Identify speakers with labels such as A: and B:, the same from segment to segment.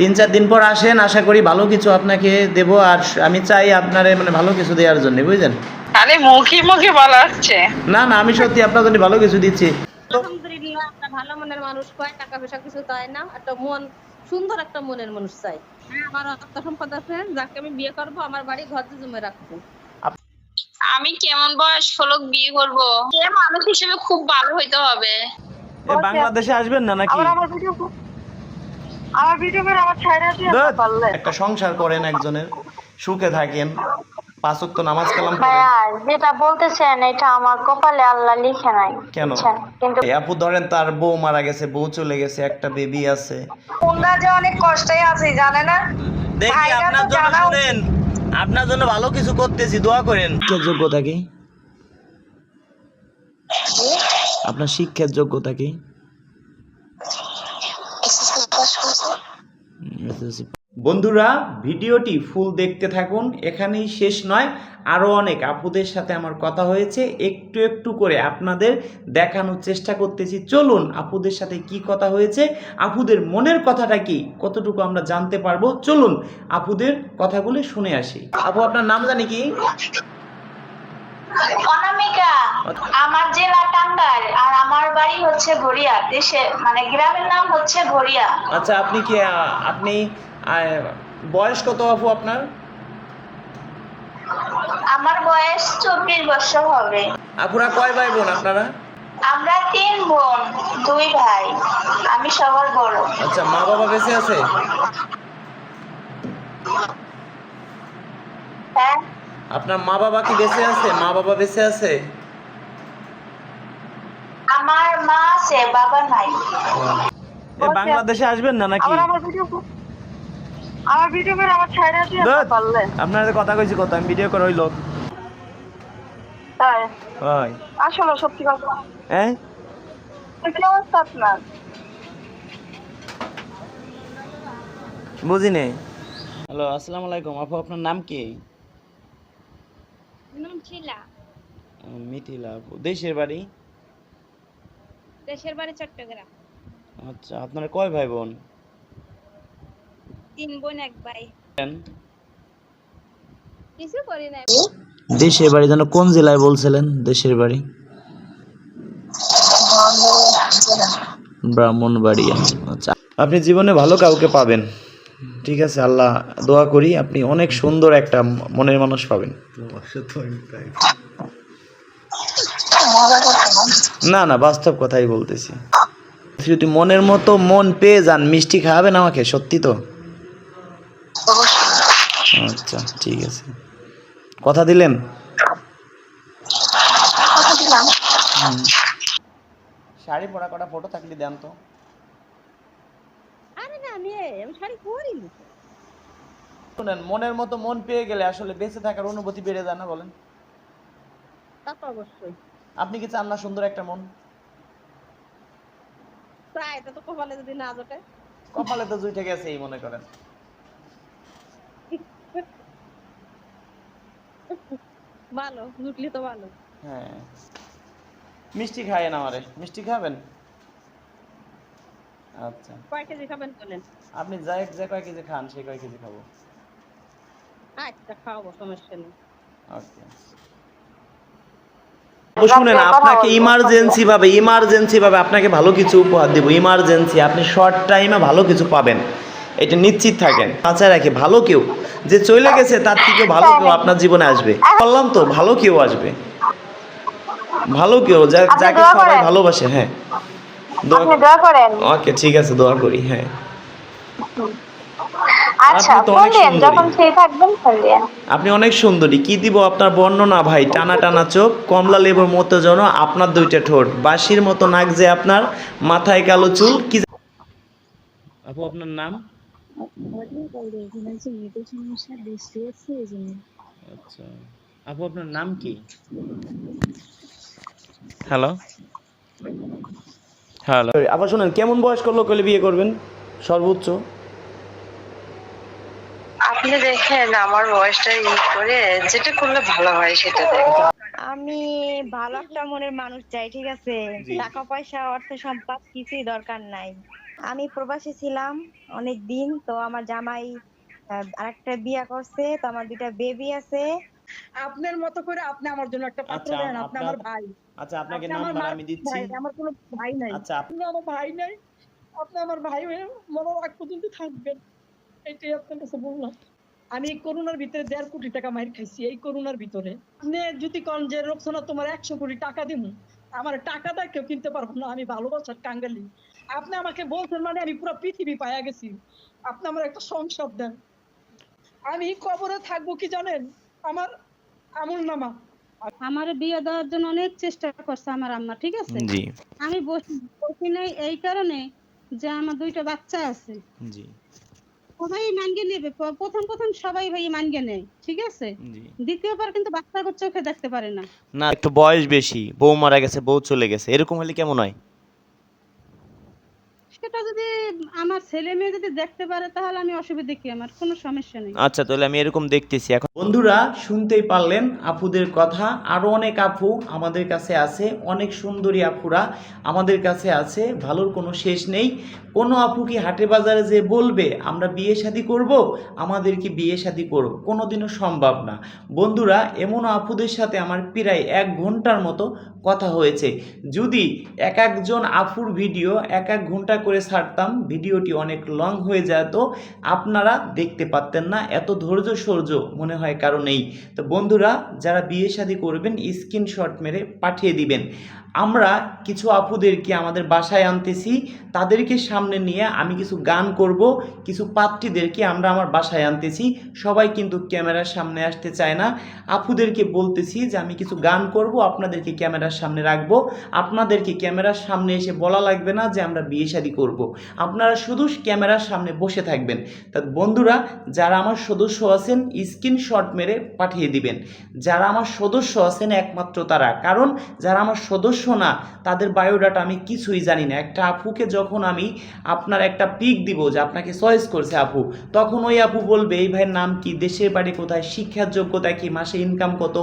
A: তিন চার দিন পর আসেন আশা করি ভালো কিছু আপনাকে দেব আর আমি চাই আপনারে মানে ভালো কিছু দেওয়ার জন্য বুঝলেন?
B: খালি মুখে মুখে বলা হচ্ছে।
A: না না আমি সত্যি আপনার জন্য ভালো কিছু দিচ্ছি।
C: আলহামদুলিল্লাহ একটা ভালো মনের মানুষ কয় টাকা পয়সা কিছু চায় না একটা মন সুন্দর একটা মনের মানুষ চাই আমার আত্মা সম্পদ আছে যাকে আমি বিয়ে করব আমার বাড়ি ঘর জমে রাখব।
B: আমি কেমন বয়স হলক বিয়ে করব? সে মানুষ হিসেবে খুব ভালো হইতে হবে।
A: এ, বাংলাদেশে আসবেন না নাকি?
B: আমার ভিডিও আমার ভিডিও করে আমার ছাইরা দিয়ে পারলে।
A: একটা সংসার করেন একজনের সুখে থাকেন পাঁচ ওয়াক্ত নামাজ কালাম করেন।
D: ভাইয়া যেটা বলতেছেন এটা আমার কপালে আল্লাহ লিখে নাই।
A: কেন?
D: কিন্তু
A: আপু ধরেন তার বউ মারা গেছে বউ চলে গেছে একটা বেবি আছে।
B: যে অনেক কষ্টে আছে জানে না?
A: দেখি আপনার জন্য
B: জানা
A: শুনেন। আপনার জন্য ভালো কিছু করতেছি দোয়া করেন। যোগ্যতা কি? আপনার শিক্ষার যোগ্যতা কি? বন্ধুরা, ভিডিওটি ফুল দেখতে থাকুন। এখানেই শেষ নয়। আরও অনেক আপুদের সাথে আমার কথা হয়েছে। একটু একটু করে আপনাদের দেখানোর চেষ্টা করতেছি। চলুন, আপুদের সাথে কি কথা হয়েছে? আপুদের মনের কথাটা কি? কতটুকু আমরা জানতে পারব? চলুন, আপুদের কথাগুলি শুনে আসি। আপু, আপনার নাম জানি কি?
D: অনামিকা আমার জেলা টাঙ্গাইল আর আমার বাড়ি হচ্ছে ভরিয়া দেশে মানে গ্রামের নাম হচ্ছে ভরিয়া
A: আচ্ছা আপনি কি আপনি বয়স কত আপু আপনার?
D: আমার বয়স চব্বিশ বছর হবে।
A: আপুরা কয় ভাই বোন আপনারা?
D: আমরা তিন বোন দুই ভাই আমি সবার বড়।
A: আচ্ছা মা বাবা বেঁচে আছে?
D: হ্যাঁ।
A: আপনার মা বাবা কি বেঁচে আছে? মা বাবা বেঁচে আছে?
D: আমার মা আছে বাবা নাই।
A: এ বাংলাদেশে আসবেন না নাকি?
B: আমার ভিডিও আমার ভিডিও করে আমার ছাইরা দিয়ে
A: ধ্যাৎ,
B: পারলে।
A: আপনার সাথে কথা কইছি কত আমি ভিডিও করে ওই লোক।
B: তাই?
A: হয়।
B: আসলে সত্যি কথা।
A: হ্যাঁ?
B: কি অবস্থা আপনার।
A: বুঝি নেই হ্যালো আসসালামু আলাইকুম। আপু আপনার নাম কি? মিথিলা। দেশের বাড়ি?
C: দেশের বাড়ি চট্টগ্রাম।
A: আচ্ছা আপনার কয় ভাই বোন
C: তিন বোন এক ভাই। কিছু করি নাই।
A: দেশের বাড়ি যেন কোন জেলায় বলছিলেন? দেশের বাড়ি? ব্রাহ্মণবাড়িয়া। আচ্ছা আপনি জীবনে ভালো কাউকে পাবেন। ঠিক আছে আল্লাহ দোয়া করি আপনি অনেক সুন্দর একটা মনের মানুষ পাবেন। না না বাস্তব কথাই বলতেছি। যদি মনের মতো মন পেয়ে যান মিষ্টি খাওয়াবেন আমাকে সত্যি তো? আচ্ছা ঠিক আছে। কথা দিলেন? শাড়ি পরা কটা ফটো থাকলে দেন তো।
C: আরে না আমি আমি শাড়ি পরি নি
A: শুনেন মনের মতো মন পেয়ে গেলে আসলে বেঁচে থাকার অনুভূতি বেড়ে যায় না বলেন?
C: তা তো অবশ্যই।
A: আপনি কি চান না সুন্দর একটা মন?
C: তাই এটা তো কপালে যদি না জোটে।
A: কপালে তো জুইটে গেছে এই মনে করেন।
C: ভালো জুটলি তো ভালো।
A: হ্যাঁ। মিষ্টি খায়েন আমারে। মিষ্টি খাবেন? আচ্ছা।
C: কয় কেজি খাবেন বলেন?
A: আপনি যাই যে কয় কেজি খান সে কয় কেজি খাব।
C: আচ্ছা খাওয়াবো সমস্যা নেই।
A: ওকে। শুনেন আপনাকে ইমার্জেন্সি ভাবে ইমার্জেন্সি ভাবে আপনাকে ভালো কিছু উপহার দেবো। ইমার্জেন্সি আপনি শর্ট টাইমে ভালো কিছু পাবেন। এটা নিশ্চিত থাকেন। বাঁচায় রাখি ভালো কেউ যে চলে গেছে তার থেকে ভালো কেউ আপনার জীবনে আসবে। বললাম তো ভালো কেউ আসবে। ভালো কেউ যাকে সবাই ভালোবাসে হ্যাঁ।
D: আপনি দোয়া করেন।
A: ওকে ঠিক আছে দোয়া করি হ্যাঁ।
D: আচ্ছা
A: আপনি
D: ফোন
A: অনেক সুন্দরী।
D: যখন ফ্রি থাকবেন ফোন দিন।
A: আপনি অনেক সুন্দরী কি দিব আপনার বর্ণনা ভাই? টানা টানা চোখ কমলা লেবুর মতো যেন আপনার দুইটা ঠোঁট। বাঁশির মতো নাক যে আপনার মাথায় কালো চুল কি আপু আপনার নাম? আচ্ছা। আপু আপনার নাম কি? হ্যালো? হ্যালো। আবার শুনেন কেমন বয়স্ক লোক হলে বিয়ে করবেন? সর্বোচ্চ?
B: আপনি দেখেন আমার বয়সটা ই করে যেটা করলে ভালো হয় সেটা দেখেন।
E: আমি ভালো একটা মনের মানুষ চাই ঠিক আছে? টাকা পয়সা অর্থ সম্পদ কিছুই দরকার নাই। আমি প্রবাসী ছিলাম অনেক দিন তো আমার জামাই আরেকটা বিয়ে করছে তো আমার দুইটা বেবি আছে।
F: আপনার মতো করে আপনি আমার জন্য একটা পাত্র
A: আচ্ছা,
F: দেন আপনি আমার ভাই।
A: আচ্ছা আপনাকে নাম্বার আমি দিচ্ছি।
F: আমার কোনো ভাই নাই।
A: আচ্ছা
F: আপনি আমার ভাই নাই আপনি আমার ভাই হয়ে মরার আগ পর্যন্ত থাকবেন। এটাই আপনার কাছে বললাম। আমি এই করোনার ভিতরে দেড় কোটি টাকা মাইর খাইছি এই করোনার ভিতরে। আপনি যদি কন যে রোকসানা তোমার একশো কোটি টাকা দিব আমার টাকা দা কেউ কিনতে পারব না আমি ভালোবাসার কাঙ্গালি। আপনি আমাকে বলছেন মানে আমি পুরো পৃথিবী পায়া গেছি। আপনি আমার একটা সংসার দেন। আমি কবরে থাকব কি জানেন? আমার আমল নামা।
G: আমার বিয়ে দেওয়ার জন্য অনেক চেষ্টা করছে আমার আম্মা ঠিক আছে?
A: জি।
G: আমি বসি বসি নাই এই কারণে যে আমার দুইটা বাচ্চা আছে।
A: জি।
G: সবাই মানগে নেবে প্রথম প্রথম সবাই ভাই মানগে নেয় ঠিক আছে?
A: জি।
G: দ্বিতীয়বার কিন্তু বাচ্চাকে চোখে দেখতে পারে না।
A: না একটু বয়স বেশি বউ মারা গেছে বউ চলে গেছে এরকম হলে কেমন হয়?
G: সেটা যদি আমার ছেলে মেয়ে যদি দেখতে পারে তাহলে আমি অসুবিধা কি? আমার কোনো সমস্যা নেই।
A: আচ্ছা তাহলে আমি এরকম দেখতেছি। এখন বন্ধুরা শুনতেই পারলেন আপুদের কথা। আরও অনেক আপু আমাদের কাছে আছে অনেক সুন্দরী আপুরা আমাদের কাছে আছে ভালোর কোনো শেষ নেই। কোনো আপু কি হাটে বাজারে যে বলবে আমরা বিয়ে শাদী করব? আমাদের কি বিয়ে শাদী করো কোনোদিনও সম্ভব না। বন্ধুরা এমন আপুদের সাথে আমার প্রায় এক ঘণ্টার মতো কথা হয়েছে। যদি এক একজন আফুর ভিডিও এক এক ঘণ্টা করে ছাড়তাম, ভিডিওটি অনেক লং হয়ে যেত আপনারা দেখতে পারতেন না, এত ধৈর্য সৌর্য মনে হয় কারও নেই তো বন্ধুরা, যারা বিয়ে শাদী করবেন স্ক্রিনশট মেরে পাঠিয়ে দিবেন। আমরা কিছু আপুদেরকে আমাদের বাসায় আনতেছি, তাদেরকে সামনে নিয়ে আমি কিছু গান করব, কিছু পাত্রীদেরকে আমরা আমার বাসায় আনতেছি। সবাই কিন্তু ক্যামেরার সামনে আসতে চায় না। আপুদেরকে বলতেছি যে আমি কিছু গান করব, আপনাদেরকে ক্যামেরার সামনে রাখব। আপনাদেরকে ক্যামেরার সামনে এসে বলা লাগবে না যে আমরা বিয়ে শাদী করব। আপনারা শুধু ক্যামেরার সামনে বসে থাকবেন। তা বন্ধুরা, যারা আমার সদস্য আছেন, স্ক্রিনশট মেরে পাঠিয়ে দিবেন। যারা আমার সদস্য আছেন, একমাত্র তারা। কারণ, যারা আমার সদস্য না, তাদের বায়োডাটা আমি কিছুই জানি না। একটা আপুকে যখন আমি আপনার একটা পিক দিব যে আপনাকে চয়েস করছে আপু তখন ওই আপু বলবে, এই ভাইয়ের নাম কি? দেশের বাড়ি কোথায়? শিক্ষার যোগ্যতা কি? মাসে ইনকাম কত?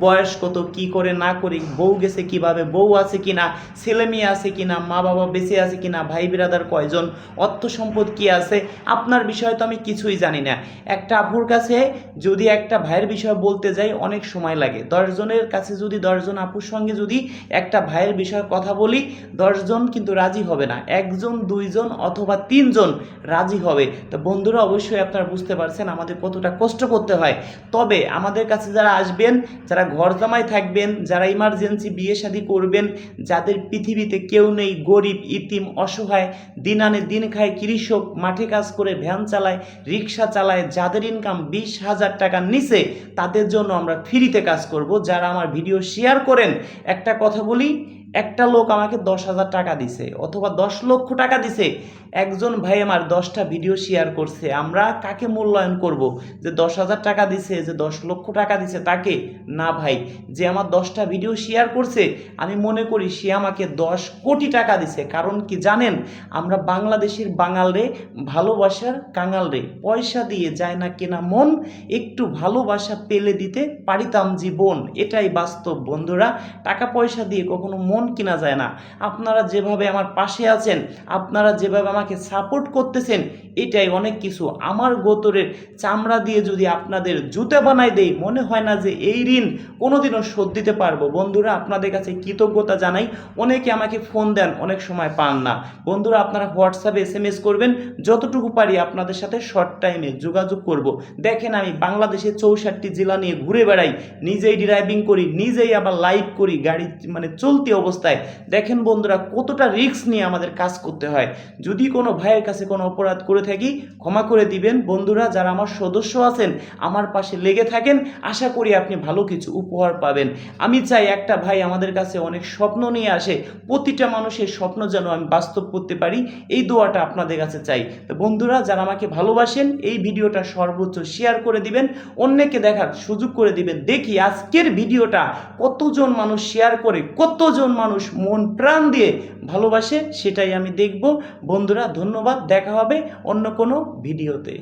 A: বয়স কত? কি করে না করে? বউ গেছে কীভাবে? বউ আছে কিনা? ছেলে মেয়ে আছে কিনা? মা বাবা বেঁচে আছে কিনা? ভাই বিরাদার কয়জন, অর্থ সম্পদ কি আছে, আপনার বিষয়ে তো আমি কিছুই জানি না। একটা আপুর কাছে যদি একটা ভাইয়ের বিষয়ে বলতে যাই, অনেক সময় লাগে। দশজনের কাছে যদি দশজন আপুর সঙ্গে যদি একটা ভাইয়ের বিষয়ে কথা বলি দশজন কিন্তু রাজি হবে না। একজন, দুইজন অথবা তিনজন রাজি হবে। তো বন্ধুরা, অবশ্যই আপনারা বুঝতে পারছেন আমাদের কতটা কষ্ট করতে হয়। তবে আমাদের কাছে যারা আসবেন, যারা ঘর জামাই থাকবেন, যারা ইমার্জেন্সি বিয়ে শাদী করবেন, যাদের পৃথিবীতে কেউ নেই, গরিব, ইতিম, অসহায় দিন আনে দিন খায় কৃষক, মাঠে কাজ করে ভ্যান চালায়, রিক্সা চালায়, যাদের ইনকাম বিশ হাজার টাকার নিচে, তাদের জন্য আমরা ফ্রিতে কাজ করব। যারা আমার ভিডিও শেয়ার করেন, একটা কথা বলি একটা লোক আমাকে দশ হাজার টাকা দিছে, অথবা দশ লক্ষ টাকা দিছে। একজন ভাই আমার দশটা ভিডিও শেয়ার করছে। আমরা কাকে মূল্যায়ন করব? যে দশ হাজার টাকা দিছে, যে দশ লক্ষ টাকা দিছে তাকে? না ভাই, যে আমার দশটা ভিডিও শেয়ার করছে, আমি মনে করি সে আমাকে দশ কোটি টাকা দিছে। কারণ কি জানেন? আমরা বাংলাদেশের বাঙালরে ভালোবাসার কাঙালরে পয়সা দিয়ে যায় না কেনা মন, একটু ভালোবাসা পেলে দিতে পারিতাম জীবন। এটাই বাস্তব বন্ধুরা। টাকা পয়সা দিয়ে কখনো মন কিনা যায় না। আপনারা যেভাবে আমার পাশে আছেন, আপনারা যেভাবে আমাকে সাপোর্ট করতেছেন, এটাই অনেক কিছু। আমার গোতরের চামড়া দিয়ে যদি আপনাদের জুতা বানাই দেই, মনে হয় না যে এই ঋণ কোনোদিনও শোধ দিতে পারব। বন্ধুরা, আপনাদের কাছে কৃতজ্ঞতা জানাই। অনেকে আমাকে ফোন দেন, অনেক সময় পান না। বন্ধুরা, আপনারা হোয়াটসঅ্যাপে এস এম এস করবেন। যতটুকু পারি আপনাদের সাথে শর্ট টাইমে যোগাযোগ করব। দেখেন, আমি বাংলাদেশের চৌষট্টি জেলা নিয়ে ঘুরে বেড়াই। নিজেই ড্রাইভিং করি, নিজেই আবার লাইভ করি, গাড়ি মানে চলতি অবস্থায় দেখেন বন্ধুরা কতটা রিস্ক নিয়ে আমাদের কাজ করতে হয়। যদি কোনো ভাইয়ের কাছে কোনো অপরাধ করে থাকি, ক্ষমা করে দিবেন। বন্ধুরা, যারা আমার সদস্য আছেন, আমার পাশে লেগে থাকেন, আশা করি আপনি ভালো কিছু উপহার পাবেন। আমি চাই একটা ভাই আমাদের কাছে অনেক স্বপ্ন নিয়ে আসে, প্রতিটা মানুষের স্বপ্ন যেন আমি বাস্তব করতে পারি, এই দোয়াটা আপনাদের কাছে চাই। তো বন্ধুরা, যারা আমাকে ভালোবাসেন, এই ভিডিওটা সর্বোচ্চ শেয়ার করে দিবেন, অন্যকে দেখার সুযোগ করে দিবেন। দেখি আজকের ভিডিওটা কতজন মানুষ শেয়ার করে, কতজন মানুষ মন প্রাণ দিয়ে ভালোবাসে, সেটাই আমি দেখব। বন্ধুরা, ধন্যবাদ। দেখা হবে অন্য কোনো ভিডিওতে।